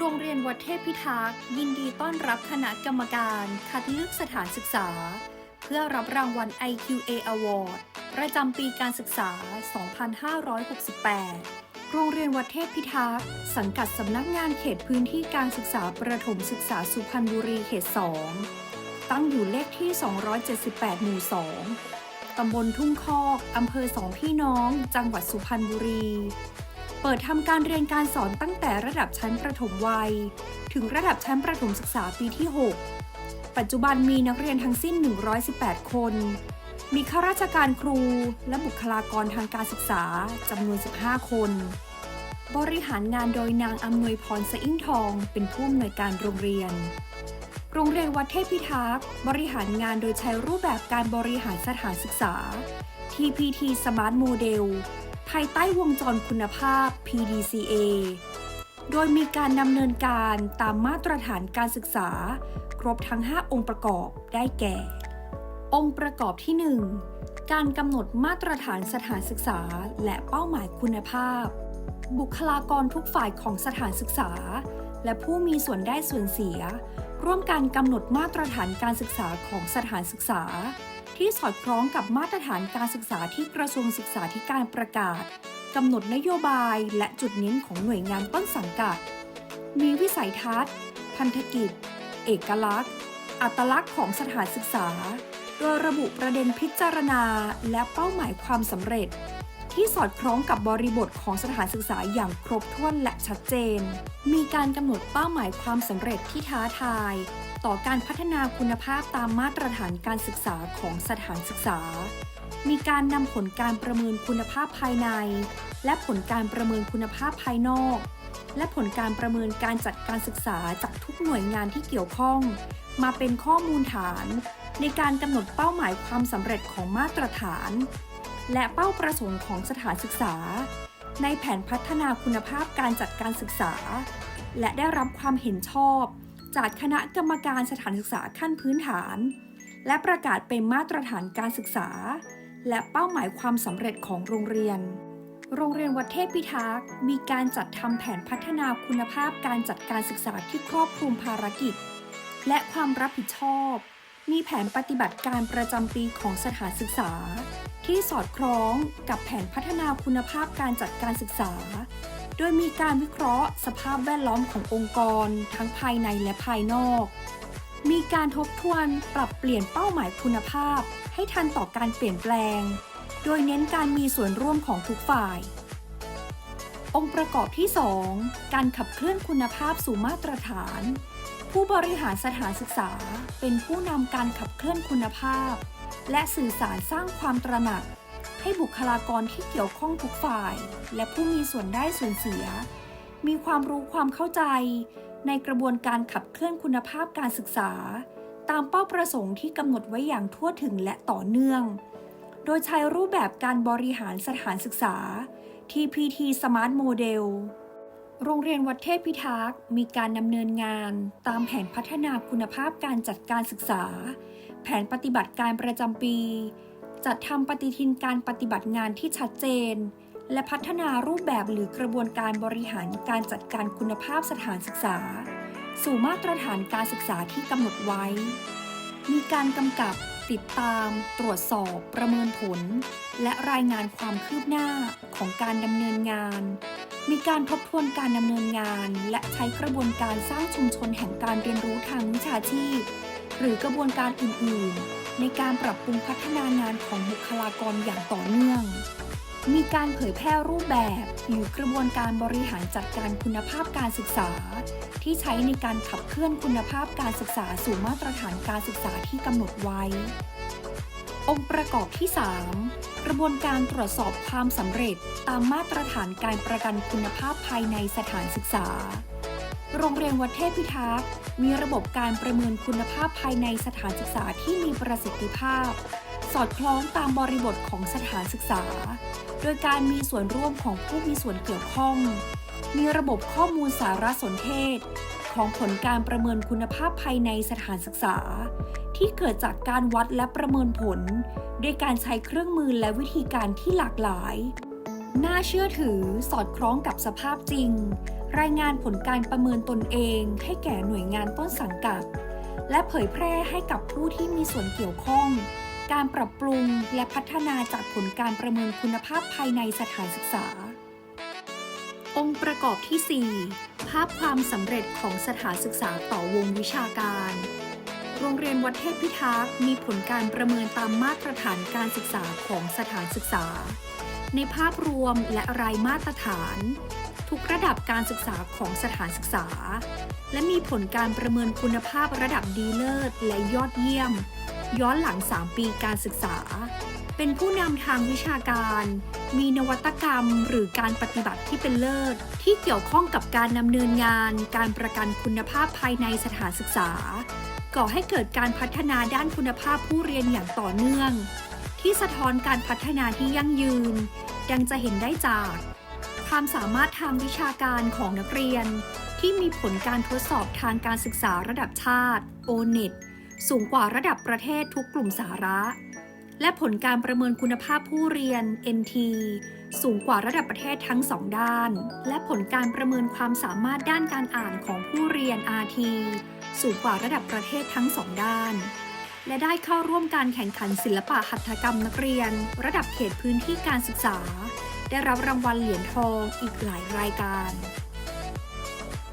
โรงเรียนวัดเทพพิทักษ์ยินดีต้อนรับคณะกรรมการคัดเลือกสถานศึกษา เพื่อรับรางวัล IQA Award ประจำปีการศึกษา 2568 โรงเรียนวัดเทพพิทักษ์สังกัดสำนักงานเขตพื้นที่การศึกษาประถมศึกษาสุพรรณบุรีเขต 2 ตั้งอยู่เลขที่ 278 หมู่ 2 ตำบลทุ่งคอก อำเภอสองพี่น้อง จังหวัดสุพรรณบุรี เปิดทำการเรียนการสอนตั้งแต่ระดับชั้นประถมวัย ถึงระดับชั้นประถมศึกษาปีที่ 6 ปัจจุบันมีนักเรียนทั้งสิ้น 118 คน มีข้าราชการครูและบุคลากรทางการศึกษาจำนวน 15 คน บริหารงานโดยนางอำนวยพรสะอิ่งทองเป็นผู้อำนวยการโรงเรียน โรงเรียนวัดเทพพิทักษ์บริหารงานโดยใช้รูปแบบการบริหารสถานศึกษา TPT Smart Model ภายใต้วงจรคุณภาพ PDCA โดยมีการดำเนินการตามมาตรฐานการศึกษา ครบทั้ง 5 องค์ประกอบได้แก่ องค์ประกอบที่ 1 การกำหนดมาตรฐานสถานศึกษา และเป้าหมายคุณภาพ บุคลากรทุกฝ่ายของสถานศึกษา และผู้มีส่วนได้ส่วนเสีย ร่วมกันกำหนดมาตรฐานการศึกษาของสถานศึกษา ที่สอดคล้องกับมาตรฐานการศึกษาที่กระทรวงศึกษาธิการประกาศกำหนดนโยบายและจุดเน้นของหน่วยงานต้นสังกัด มีวิสัยทัศน์ พันธกิจ เอกลักษณ์ อัตลักษณ์ของสถานศึกษา โดยระบุประเด็นพิจารณาและเป้าหมายความสำเร็จ ที่สอดคล้องกับบริบทของสถานศึกษาอย่างครบถ้วนและชัดเจน มีการกำหนดเป้าหมายความสำเร็จที่ท้าทาย ต่อการพัฒนาคุณภาพตามมาตรฐานการศึกษาของสถานศึกษา มีการนำผลการประเมินคุณภาพภายใน และผลการประเมินคุณภาพภายนอก และผลการประเมินการจัดการศึกษาจากทุกหน่วยงานที่เกี่ยวข้อง มาเป็นข้อมูลฐาน ในการกำหนดเป้าหมายความสำเร็จของมาตรฐาน และเป้าประสงค์ของสถานศึกษา ในแผนพัฒนาคุณภาพการจัดการศึกษา และได้รับความเห็นชอบ จากคณะกรรมการสถานศึกษาขั้นพื้นฐาน และประกาศเป็นมาตรฐานการศึกษา และเป้าหมายความสำเร็จของโรงเรียน โรงเรียนวัดเทพพิทักษ์มีการจัดทำแผนพัฒนาคุณภาพการจัดการศึกษาที่ครอบคลุมภารกิจ และความรับผิดชอบ มีแผนปฏิบัติการประจำปีของสถานศึกษา ที่สอดคล้องกับแผนพัฒนาคุณภาพการจัดการศึกษา โดยมีการวิเคราะห์สภาพแวดล้อมขององค์กร ทั้งภายในและภายนอก มีการทบทวนปรับเปลี่ยนเป้าหมายคุณภาพ ให้ทันต่อการเปลี่ยนแปลง โดยเน้นการมีส่วนร่วมของทุกฝ่าย องค์ประกอบที่ 2 การขับเคลื่อนคุณภาพสู่มาตรฐาน ผู้บริหารสถานศึกษาเป็นผู้นำการขับเคลื่อนคุณภาพ และสื่อสารสร้างความตระหนัก ให้บุคลากรที่เกี่ยวข้องทุกฝ่าย และผู้มีส่วนได้ส่วนเสีย มีความรู้ความเข้าใจ ในกระบวนการขับเคลื่อนคุณภาพการศึกษา ตามเป้าประสงค์ที่กำหนดไว้อย่างทั่วถึงและต่อเนื่อง โดยใช้รูปแบบการบริหารสถานศึกษา TPT Smart Model โรงเรียนวัดเทพพิทักษ์มีการดำเนินงานตามแผนพัฒนาคุณภาพการจัดการศึกษา แผนปฏิบัติการประจำปี จัดทำปฏิทินการปฏิบัติงานที่ชัดเจน และพัฒนารูปแบบหรือกระบวนการบริหารการจัดการคุณภาพสถานศึกษา สู่มาตรฐานการศึกษาที่กำหนดไว้ มีการกำกับติดตาม ตรวจสอบ ประเมินผล และรายงานความคืบหน้าของการดำเนินงาน มีการทบทวนการดำเนินงาน และใช้กระบวนการสร้างชุมชนแห่งการเรียนรู้ทางวิชาชีพ หรือกระบวนการอื่นๆ ในการปรับปรุงพัฒนางานของบุคลากรอย่างต่อเนื่อง มีการเผยแพร่รูปแบบหรือกระบวนการบริหารจัดการคุณภาพการศึกษา ที่ใช้ในการขับเคลื่อนคุณภาพการศึกษาสู่มาตรฐานการศึกษาที่กำหนดไว้ องค์ประกอบที่ 3 กระบวนการตรวจสอบความสำเร็จตามมาตรฐานการประกันคุณภาพภายในสถานศึกษา โรงเรียนวัดเทพพิทักษ์มีระบบการประเมินคุณภาพภายในสถานศึกษาที่มีประสิทธิภาพ สอดคล้องตามบริบทของสถานศึกษา โดยการมีส่วนร่วมของผู้มีส่วนเกี่ยวข้อง มีระบบข้อมูลสารสนเทศ ของผลการประเมินคุณภาพภายในสถานศึกษา ที่เกิดจากการวัดและประเมินผล ด้วยการใช้เครื่องมือและวิธีการที่หลากหลาย น่าเชื่อถือสอดคล้องกับสภาพจริง รายงานผลการประเมินตนเองให้แก่หน่วยงานต้นสังกัด และเผยแพร่ให้กับผู้ที่มีส่วนเกี่ยวข้อง การปรับปรุงและพัฒนาจากผลการประเมินคุณภาพภายในสถานศึกษา องค์ประกอบที่ 4 ภาพความสำเร็จของสถานศึกษาต่อวงวิชาการ โรงเรียนวัดเทพพิทักษ์มีผลการประเมินตามมาตรฐานการศึกษาของสถานศึกษา ในภาพรวมและรายมาตรฐาน ทุกระดับการศึกษาของสถานศึกษา และมีผลการประเมินคุณภาพระดับดีเลิศและยอดเยี่ยม ย้อนหลัง 3 ปีการศึกษา เป็นผู้นำทางวิชาการ มีนวัตกรรมหรือการปฏิบัติที่เป็นเลิศ ที่เกี่ยวข้องกับการดำเนินงาน การประกันคุณภาพภายในสถานศึกษา ก่อให้เกิดการพัฒนาด้านคุณภาพผู้เรียนอย่างต่อเนื่อง ที่สะท้อนการพัฒนาที่ยั่งยืน ดังจะเห็นได้จาก ความสามารถทางวิชาการของนักเรียน ที่มีผลการทดสอบทางการศึกษาระดับชาติ O-NET สูงกว่าระดับประเทศทุกกลุ่มสาระ และผลการประเมินคุณภาพผู้เรียน NT สูงกว่าระดับประเทศทั้งสองด้าน และผลการประเมินความสามารถด้านการอ่านของผู้เรียน RT สูงกว่าระดับประเทศทั้งสองด้าน และได้เข้าร่วมการแข่งขันศิลปะหัตถกรรมนักเรียน ระดับเขตพื้นที่การศึกษา ได้รับรางวัลเหรียญทองอีกหลายรายการ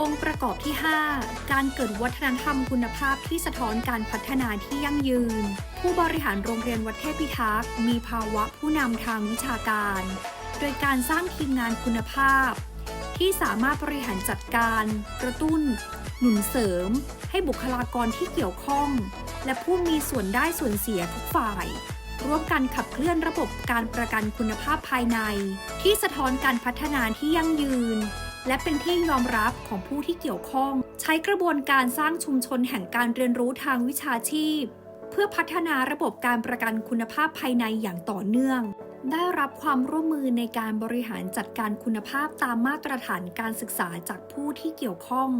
องค์ประกอบที่ 5 การเกิดวัฒนธรรมคุณภาพที่สะท้อนการพัฒนาที่ยั่งยืน ผู้บริหารโรงเรียนวัดเทพพิทักษ์มีภาวะผู้นำทางวิชาการ โดยการสร้างทีมงานคุณภาพ ที่สามารถบริหารจัดการ กระตุ้น หนุนเสริม ให้บุคลากรที่เกี่ยวข้อง และผู้มีส่วนได้ส่วนเสียทุกฝ่าย ร่วมกันขับเคลื่อนระบบการประกันคุณภาพภายใน ที่สะท้อนการพัฒนาที่ยั่งยืน และเป็นที่ยอมรับของผู้ที่เกี่ยวข้อง ใช้กระบวนการสร้างชุมชนแห่งการเรียนรู้ทางวิชาชีพ เพื่อพัฒนาระบบการประกันคุณภาพภายในอย่างต่อเนื่อง ได้รับความร่วมมือในการบริหารจัดการคุณภาพตามมาตรฐานการศึกษาจากผู้ที่เกี่ยวข้อง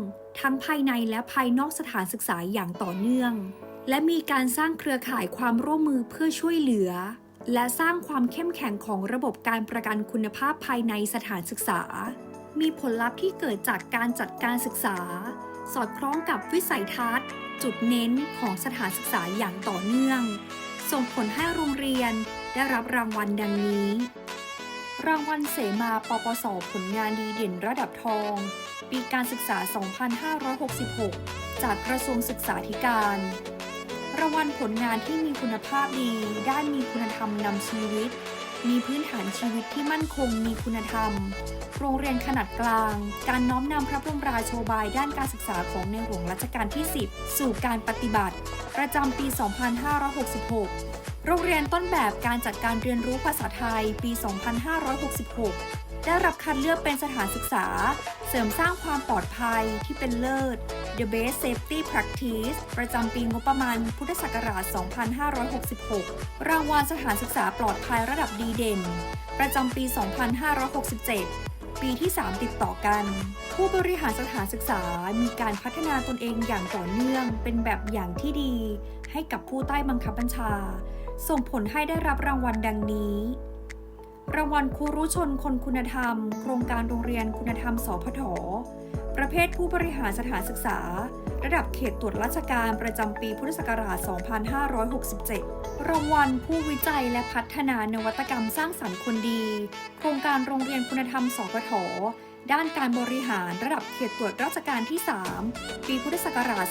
ทั้งภายในและภายนอกสถานศึกษาอย่างต่อเนื่อง และมีการสร้างเครือข่ายความร่วมมือเพื่อช่วยเหลือ และสร้างความเข้มแข็งของระบบการประกันคุณภาพภายในสถานศึกษา มีผลลัพธ์ที่เกิดจากการจัดการศึกษา สอดคล้องกับวิสัยทัศน์ จุดเน้นของสถานศึกษาอย่างต่อเนื่อง ส่งผลให้โรงเรียนได้รับรางวัลดังนี้ รางวัลเสมาปปสผลงานดีเด่นระดับทอง ปีการศึกษา 2566 จากกระทรวงศึกษาธิการ รางวัลผลงานที่มีคุณภาพดี ด้านมีคุณธรรมนำชีวิต มีพื้นฐานชีวิตที่มั่นคงมีคุณธรรม โรงเรียนขนาดกลาง การน้อมนำพระบรมราโชบายด้านการศึกษาของในหลวงรัชกาลที่ 10 สู่การปฏิบัติ ประจำปี 2566 โรงเรียนต้นแบบการจัดการเรียนรู้ภาษาไทยปี 2566 ได้รับคัดเลือกเป็นสถานศึกษา เสริมสร้างความปลอดภัยที่เป็นเลิศ The Best Safety Practice ประจำปีงบประมาณพุทธศักราช 2566 รางวัลสถานศึกษาปลอดภัยระดับดีเด่น ประจำปี 2567 ปีที่ 3 ติดต่อกัน ผู้บริหารสถานศึกษามีการพัฒนาตนเองอย่างต่อเนื่อง เป็นแบบอย่างที่ดี ให้กับผู้ใต้บังคับบัญชา ส่งผลให้ได้รับรางวัลดังนี้รางวัลครูรุชนคนคุณธรรม โครงการโรงเรียนคุณธรรมสพท ประเภทผู้บริหารสถานศึกษา ระดับเขตตรวจราชการประจำปีพุทธศักราช 2567 รางวัลผู้วิจัยและพัฒนานวัตกรรมสร้างสรรค์คนดี โครงการโรงเรียนคุณธรรมสพทด้านการบริหารระดับเขตตรวจราชการที่ 3 ปีพุทธศักราช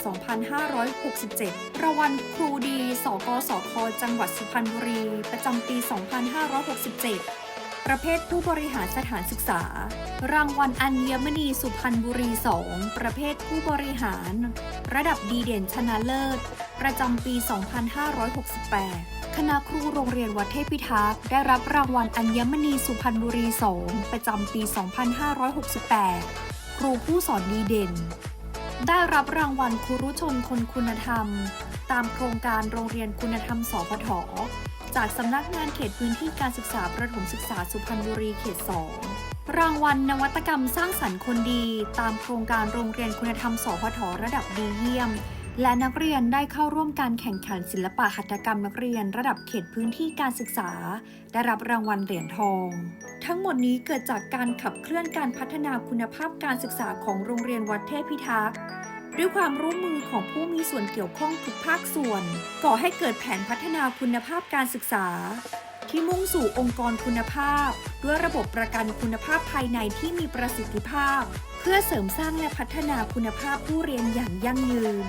2567 รางวัลครูดี สกสค จังหวัดสุพรรณบุรี ประจำปี 2567 ประเภทผู้บริหารสถานศึกษา รางวัลอัญมณีสุพรรณบุรี 2 ประเภทผู้บริหาร ระดับดีเด่นชนะเลิศ ประจำปี 2568 คณะครูโรงเรียนวัดเทพพิทักษ์ได้รับรางวัลอัญมณีสุพรรณบุรี 2 ประจำปี 2568 ครูผู้สอนดีเด่น ได้รับรางวัลครูรุชนคนคุณธรรม ตามโครงการโรงเรียนคุณธรรมสพท จากสำนักงานเขตพื้นที่การศึกษาประถมศึกษาสุพรรณบุรีเขต 2 รางวัลนวัตกรรมสร้างสรรค์คนดี ตามโครงการโรงเรียนคุณธรรม สพทระดับดีเยี่ยม และนักเรียนได้เข้าร่วมการแข่งขันศิลปะหัตถกรรมนักเรียนระดับเขตพื้นที่การศึกษา ได้รับรางวัลเหรียญทองททั้งหมดนี้เกิดจากการขับเคลื่อนการพัฒนาคุณภาพการศึกษาของโรงเรียนวัดเทพพิทักษ์ ด้วยความร่วมมือของผู้มีส่วนเกี่ยวข้องทุกภาคส่วน ก่อให้เกิดแผนพัฒนาคุณภาพการศึกษา ที่มุ่งสู่องค์กรคุณภาพ ด้วยระบบประกันคุณภาพภายในที่มีประสิทธิภาพ เพื่อเสริมสร้างและพัฒนาคุณภาพผู้เรียนอย่างยั่งยืน